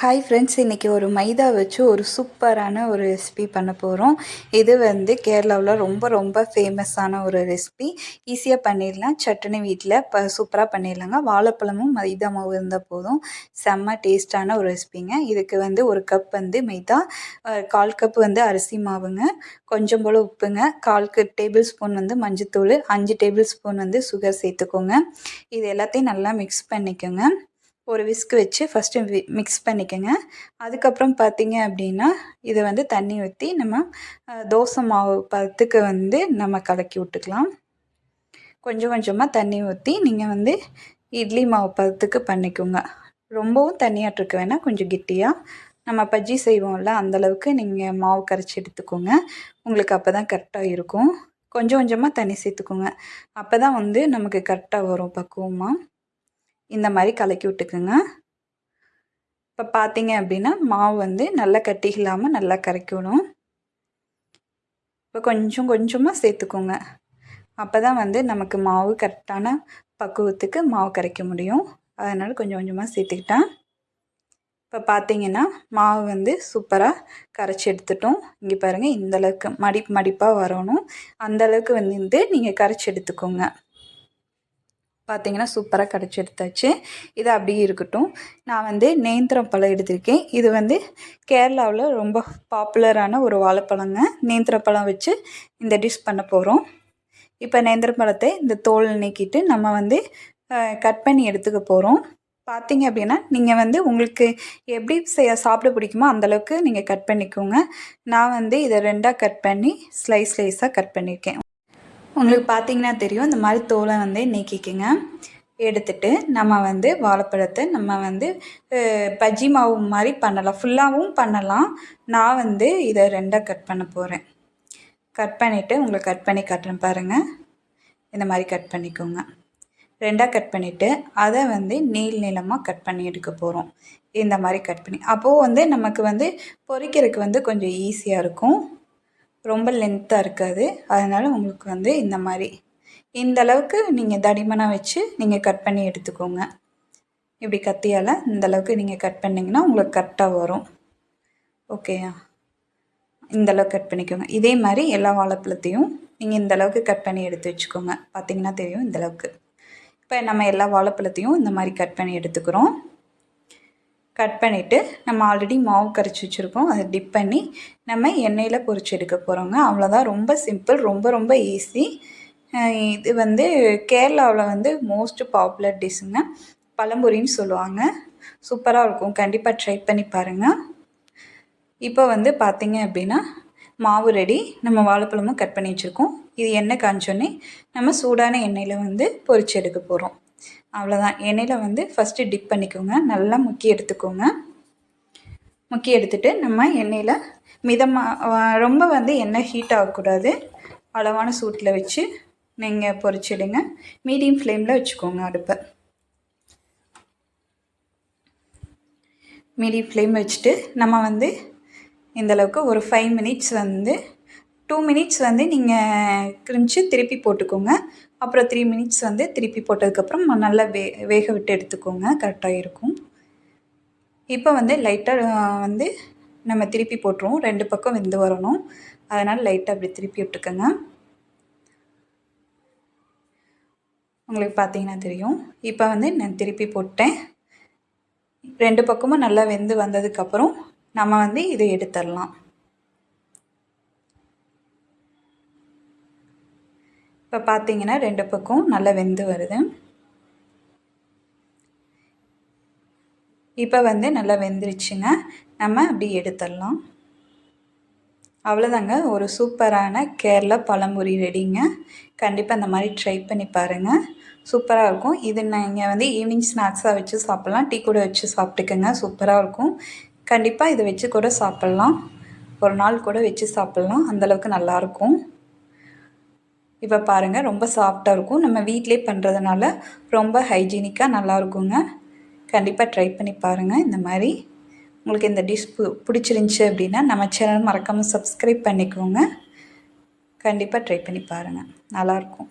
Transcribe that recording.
Hi friends இன்றைக்கி ஒரு மைதா வச்சு ஒரு சூப்பரான ஒரு ரெசிபி பண்ண போகிறோம் இது வந்து கேரளாவில் ரொம்ப ரொம்ப ஃபேமஸான ஒரு ரெசிபி ஈஸியாக பண்ணிடலாம். சட்னி வீட்டில் ப சூப்பராக பண்ணிடலாங்க. வாழைப்பழமும் மைதா மாவு இருந்தால் போதும். செம்ம டேஸ்ட்டான ஒரு ரெசிபிங்க இதுக்கு வந்து ஒரு கப் வந்து மைதா கால் கப் வந்து அரிசி மாவுங்க. கொஞ்சம் போல் உப்புங்க. கால் டேபிள் ஸ்பூன் வந்து மஞ்சத்தூள். அஞ்சு டேபிள் ஸ்பூன் வந்து சுகர் சேர்த்துக்கோங்க. இது எல்லாத்தையும் நல்லா மிக்ஸ் பண்ணிக்கோங்க. ஒரு விஸ்க் வச்சு ஃபஸ்ட்டு வி மிக்ஸ் பண்ணிக்கோங்க. அதுக்கப்புறம் பார்த்திங்க அப்படின்னா இதை வந்து தண்ணி ஊற்றி நம்ம தோசை மாவு பத்துக்கு வந்து நம்ம கலக்கி விட்டுக்கலாம். கொஞ்சம் கொஞ்சமாக தண்ணி ஊற்றி நீங்கள் வந்து இட்லி மாவு பதத்துக்கு பண்ணிக்கோங்க. ரொம்பவும் தண்ணியாட்டிருக்க வேணால் கொஞ்சம் கெட்டியாக நம்ம பஜ்ஜி செய்வோம்ல அந்தளவுக்கு நீங்கள் மாவு கரைச்சி எடுத்துக்கோங்க. உங்களுக்கு அப்போ தான் கரெக்டாக இருக்கும். கொஞ்சம் கொஞ்சமாக தண்ணி சேர்த்துக்கோங்க. அப்போ தான் வந்து நமக்கு கரெக்டாக வரும் பக்குவமாக இந்த மாதிரி கலக்கி விட்டுக்குங்க. இப்போ பார்த்தீங்க அப்படின்னா மாவு வந்து நல்லா கட்டி இல்லாமல் நல்லா கரைக்கணும் இப்போ கொஞ்சம் கொஞ்சமாக சேர்த்துக்கோங்க. அப்போ தான் வந்து நமக்கு மாவு கரெக்டான பக்குவத்துக்கு மாவு கரைக்க முடியும். அதனால் கொஞ்சம் கொஞ்சமாக சேர்த்துக்கிட்டேன் இப்போ பார்த்தீங்கன்னா மாவு வந்து சூப்பராக கரைச்சி எடுத்துட்டோம். இங்கே பாருங்கள் இந்தளவுக்கு மடி மடிப்பாக வரணும். அந்தளவுக்கு வந்து நீங்கள் கரைச்சி எடுத்துக்கோங்க. பார்த்தீங்கன்னா சூப்பராக கடைச்சி எடுத்தாச்சு. இது அப்படியே இருக்கட்டும். நான் வந்து நேந்திரம் பழம் எடுத்திருக்கேன். இது வந்து கேரளாவில் ரொம்ப பாப்புலரான ஒரு வாழைப்பழங்க. நேந்திரம் பழம் வச்சு இந்த டிஷ் பண்ண போகிறோம் இப்போ நேந்திர பழத்தை இந்த தோல் நீக்கிட்டு நம்ம வந்து கட் பண்ணி எடுத்துக்க போகிறோம் பார்த்தீங்க அப்படின்னா நீங்கள் வந்து உங்களுக்கு எப்படி செய்ய சாப்பிட பிடிக்குமோ அந்தளவுக்கு நீங்கள் கட் பண்ணிக்கோங்க. நான் வந்து இதை ரெண்டாக கட் பண்ணி ஸ்லைஸ் ஸ்லைஸாக கட் பண்ணியிருக்கேன் உங்களுக்கு பார்த்தீங்கன்னா தெரியும் இந்த மாதிரி தோலை வந்து நீக்கிக்கங்க. எடுத்துட்டு நம்ம வந்து வாழைப்பழத்தை நம்ம வந்து பஜ்ஜி மாவு மாதிரி பண்ணலாம். ஃபுல்லாகவும் பண்ணலாம். நான் வந்து இதை ரெண்டாக கட் பண்ண போகிறேன் கட் பண்ணிவிட்டு உங்களுக்கு கட் பண்ணி கட்டுறேன் பாருங்கள் இந்த மாதிரி கட் பண்ணிக்கோங்க. ரெண்டாக கட் பண்ணிவிட்டு அதை வந்து நீள் நீளமாக கட் பண்ணி எடுக்க போகிறோம் இந்த மாதிரி கட் பண்ணி. அப்போது வந்து நமக்கு வந்து பொறிக்கிறதுக்கு வந்து கொஞ்சம் ஈஸியாக இருக்கும். ரொம்ப லென்த்தாக இருக்காது. அதனால் உங்களுக்கு வந்து இந்த மாதிரி. இந்த அளவுக்கு நீங்கள் தடிமனாக வச்சு நீங்கள் கட் பண்ணி எடுத்துக்கோங்க. இப்படி கத்தியால் இந்த அளவுக்கு நீங்கள் கட் பண்ணிங்கன்னா உங்களுக்கு கரெக்டாக வரும். ஓகேயா இந்த அளவுக்கு கட் பண்ணிக்கோங்க. இதே மாதிரி எல்லா வாழைப்பழத்தையும் நீங்கள் இந்த அளவுக்கு கட் பண்ணி எடுத்து வச்சுக்கோங்க. பார்த்தீங்கன்னா தெரியும் இந்த அளவுக்கு. இப்போ நம்ம எல்லா வாழைப்பழத்தையும் இந்த மாதிரி கட் பண்ணி எடுத்துக்கிறோம். கட் பண்ணிவிட்டு நம்ம ஆல்ரெடி மாவு கரைச்சி வச்சுருக்கோம். அதை டிப் பண்ணி நம்ம எண்ணெயில் பொறிச்சு எடுக்க போகிறோங்க அவ்வளோதான் ரொம்ப சிம்பிள் ரொம்ப ரொம்ப ஈஸி இது வந்து கேரளாவில் வந்து மோஸ்ட் பாப்புலர் டிஷ்ஷுங்க பழம்பொரின்னு சொல்லுவாங்க. சூப்பராக இருக்கும். கண்டிப்பாக ட்ரை பண்ணி பாருங்கள் இப்போ வந்து பார்த்திங்க அப்படின்னா மாவு ரெடி நம்ம வாழைப்பழமும் கட் பண்ணி வச்சுருக்கோம். இது எண்ணெய் காஞ்சோன்னே நம்ம சூடான எண்ணெயில் வந்து பொறிச்சு எடுக்க போகிறோம் அவ்வளோதான் எண்ணெயில் வந்து ஃபஸ்ட்டு டிப் பண்ணிக்கோங்க. நல்லா முக்கி எடுத்துக்கோங்க. முக்கி எடுத்துகிட்டு நம்ம எண்ணெயில் மிதமாக ரொம்ப வந்து எண்ணெய் ஹீட் ஆகக்கூடாது. அளவான சூட்டில் வச்சு நீங்கள் பொறிச்சிடுங்க மீடியம் ஃப்ளேமில் வச்சுக்கோங்க அடுப்பை. மீடியம் ஃப்ளேம் வச்சுட்டு நம்ம வந்து இந்தளவுக்கு ஒரு ஃபைவ் மினிட்ஸ் வந்து டூ மினிட்ஸ் வந்து நீங்கள் கிரிமிச்சு திருப்பி போட்டுக்கோங்க. அப்புறம் த்ரீ மினிட்ஸ் வந்து திருப்பி போட்டதுக்கப்புறம் நல்லா வே வேக விட்டு எடுத்துக்கோங்க. கரெக்டாக இருக்கும். இப்போ வந்து லைட்டாக வந்து நம்ம திருப்பி போட்டுருவோம். ரெண்டு பக்கம் வெந்து வரணும். அதனால் லைட்டாக அப்படி திருப்பி விட்டுக்கோங்க. உங்களுக்கு பார்த்தீங்கன்னா தெரியும். இப்போ வந்து நான் திருப்பி போட்டேன். ரெண்டு பக்கமும் நல்லா வெந்து வந்ததுக்கப்புறம் நம்ம வந்து இதை எடுத்துடலாம். இப்போ பார்த்தீங்கன்னா ரெண்டு பக்கம் நல்லா வெந்து வருது. இப்போ வந்து நல்லா வெந்துருச்சுங்க. நம்ம அப்படி எடுத்துடலாம். அவ்வளோதாங்க ஒரு சூப்பரான கேரளா பழம்புரி ரெடிங்க. கண்டிப்பாக அந்த மாதிரி ட்ரை பண்ணி பாருங்கள் சூப்பராக இருக்கும். இது நீங்கள் வந்து ஈவினிங் ஸ்நாக்ஸாக வச்சு சாப்பிட்லாம். டீ கூட வச்சு சாப்பிட்டுக்கோங்க. சூப்பராக இருக்கும். கண்டிப்பாக இதை வச்சு கூட சாப்பிட்லாம். ஒரு நாள் கூட வச்சு சாப்பிட்லாம். அந்தளவுக்கு நல்லாயிருக்கும் இப்போ பாருங்கள் ரொம்ப சாஃப்டாக இருக்கும். நம்ம வீட்டிலே பண்ணுறதுனால ரொம்ப ஹைஜீனிக்காக நல்லாயிருக்குங்க கண்டிப்பாக ட்ரை பண்ணி பாருங்கள் இந்த மாதிரி உங்களுக்கு இந்த டிஷ் பு பிடிச்சிருந்துச்சி அப்படின்னா நம்ம சேனல் மறக்காமல் சப்ஸ்கிரைப் பண்ணிக்கோங்க. கண்டிப்பாக ட்ரை பண்ணி பாருங்கள் நல்லாயிருக்கும்